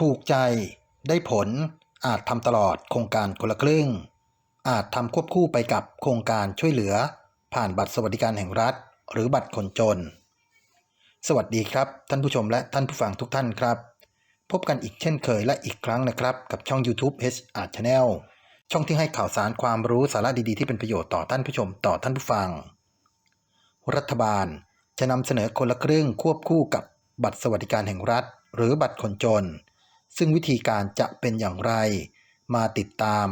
ถูกใจได้ผลอาจทำตลอดโครงการคนละครึ่ง อาจทำควบคู่ไปกับโครงการช่วยเหลือ ผ่านบัตรสวัสดิการแห่งรัฐ หรือบัตรคนจน สวัสดีครับ ท่านผู้ชมและท่านผู้ฟังทุกท่านครับ พบกันอีกเช่นเคยและอีกครั้งนะครับ กับช่อง YouTube h a r Channel ช่องที่ให้ข่าวสารความรู้สาระดีๆที่เป็นประโยชน์ต่อท่านผู้ชมต่อท่านผู้ฟัง รัฐบาลจะนำเสนอคนละครึ่งควบคู่กับบัตรสวัสดิการแห่งรัฐ หรือบัตรคนจน ซึ่งวิธีการจะเป็นอย่างไร มาติดตาม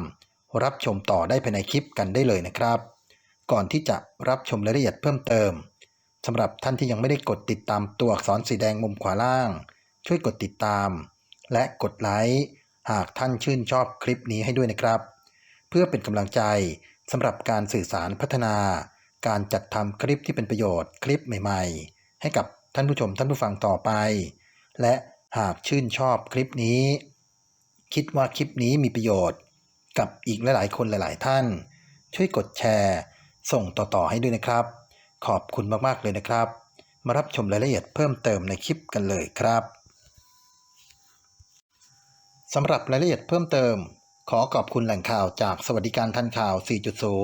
รับชมต่อได้ภายในคลิปกันได้เลยนะครับ ก่อนที่จะรับชมรายละเอียดเพิ่มเติมสำหรับท่านที่ยังไม่ได้กดติดตามตัวอักษรสีแดงมุมขวาล่าง ช่วยกดติดตาม และกดไลค์หากท่านชื่นชอบคลิปนี้ให้ด้วยนะครับ เพื่อเป็นกำลังใจสำหรับการสื่อสารพัฒนา การจัดทำคลิปที่เป็นประโยชน์คลิปใหม่ ๆ ให้กับท่านผู้ชมท่านผู้ฟังต่อไป และ หากชื่นชอบคลิปนี้ คิดว่าคลิปนี้มีประโยชน์ กับอีกหลายๆ คนหลาย ๆ ท่าน ช่วยกดแชร์ ส่งต่อ ๆ ให้ด้วยนะครับ ขอบคุณมาก ๆ เลยนะครับ มารับชมรายละเอียดเพิ่มเติมในคลิปกันเลยครับสำหรับรายละเอียดเพิ่มเติม ขอขอบคุณแหล่งข่าวจากสวัสดิการทันข่าว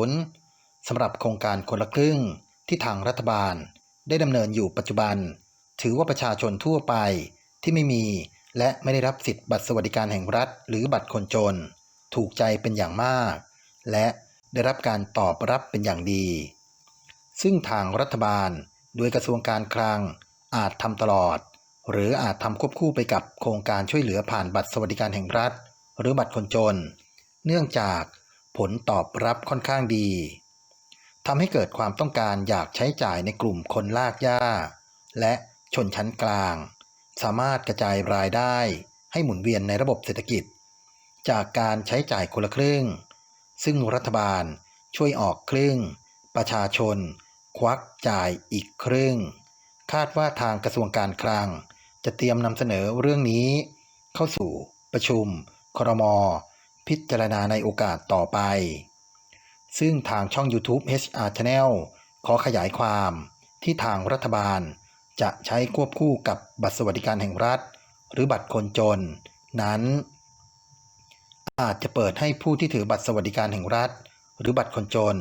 4.0 สำหรับโครงการคนละครึ่งที่ทางรัฐบาล ได้ดำเนินอยู่ปัจจุบัน ถือว่าประชาชนทั่วไป ที่ไม่มีและไม่ได้รับสิทธิ์บัตรสวัสดิการแห่งรัฐ หรือบัตรคนจน ถูกใจเป็นอย่างมาก และได้รับการตอบรับเป็นอย่างดี ซึ่งทางรัฐบาลโดยกระทรวงการคลังอาจทำตลอด หรืออาจทำควบคู่ไปกับโครงการช่วยเหลือผ่านบัตรสวัสดิการแห่งรัฐ หรือบัตรคนจน เนื่องจากผลตอบรับค่อนข้างดีทำให้เกิดความต้องการอยากใช้จ่ายในกลุ่มคนลากหญ้า และชนชั้นกลาง สามารถกระจายรายได้ให้หมุนเวียนในระบบเศรษฐกิจ จากการใช้จ่ายคนละครึ่ง ซึ่งรัฐบาลช่วยออกครึ่ง ประชาชน ควักจ่ายอีกครึ่ง คาดว่าทางกระทรวงการคลัง จะเตรียมนำเสนอเรื่องนี้ เข้าสู่ประชุมครม พิจารณาในโอกาสต่อไป ซึ่งทางช่อง YouTube HR Channel ขอขยายความที่ทางรัฐบาล จะใช้ควบคู่กับบัตรสวัสดิการแห่งรัฐ หรือบัตรคนจน นั้น อาจจะเปิดให้ผู้ที่ถือบัตรสวัสดิการแห่งรัฐ หรือบัตรคนจน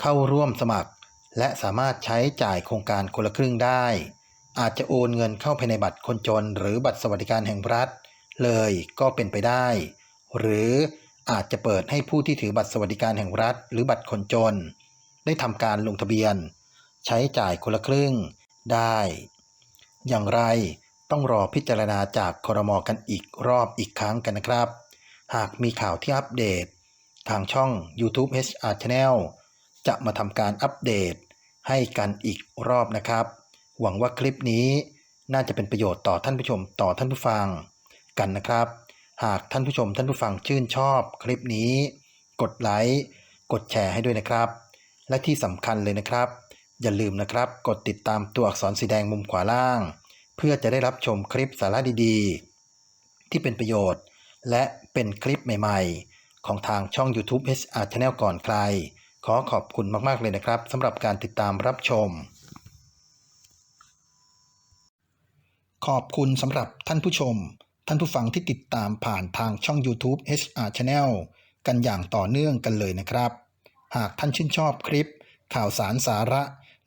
เข้าร่วมสมัคร และสามารถใช้จ่ายโครงการคนละครึ่งได้ อาจจะโอนเงินเข้าภายในบัตรคนจน หรือบัตรสวัสดิการแห่งรัฐ เลยก็เป็นไปได้ หรืออาจจะเปิดให้ผู้ที่ถือบัตรสวัสดิการแห่งรัฐ หรือบัตรคนจน ได้ทำการลงทะเบียน ใช้จ่ายคนละครึ่ง ได้ อย่างไรต้องรอพิจารณาจากครมกันอีกรอบอีกครั้งกันนะครับ หากมีข่าวที่อัปเดต ทางช่อง YouTube HR Channel จะมาทำการอัปเดต ให้กันอีกรอบนะครับ หวังว่าคลิปนี้น่าจะเป็นประโยชน์ต่อท่านผู้ชมต่อท่านผู้ฟังกันนะครับ หากท่านผู้ชมท่านผู้ฟังชื่นชอบคลิปนี้ กดไลค์ กดแชร์ให้ด้วยนะครับ และที่สำคัญเลยนะครับ อย่าลืมนะครับ กดติดตามตัวอักษรสีแดงมุมขวาล่าง เพื่อจะได้รับชมคลิปสาระดีๆ ที่เป็นประโยชน์ และเป็นคลิปใหม่ๆ ของทางช่อง YouTube HR Channel ก่อนใคร ขอขอบคุณมากๆเลยนะครับสำหรับการติดตามรับชม ขอบคุณสำหรับท่านผู้ชม ท่านผู้ฟังที่ติดตามผ่านทางช่อง YouTube HR Channel กันอย่างต่อเนื่องกันเลยนะครับ หากท่านชื่นชอบคลิปข่าวสารสาระ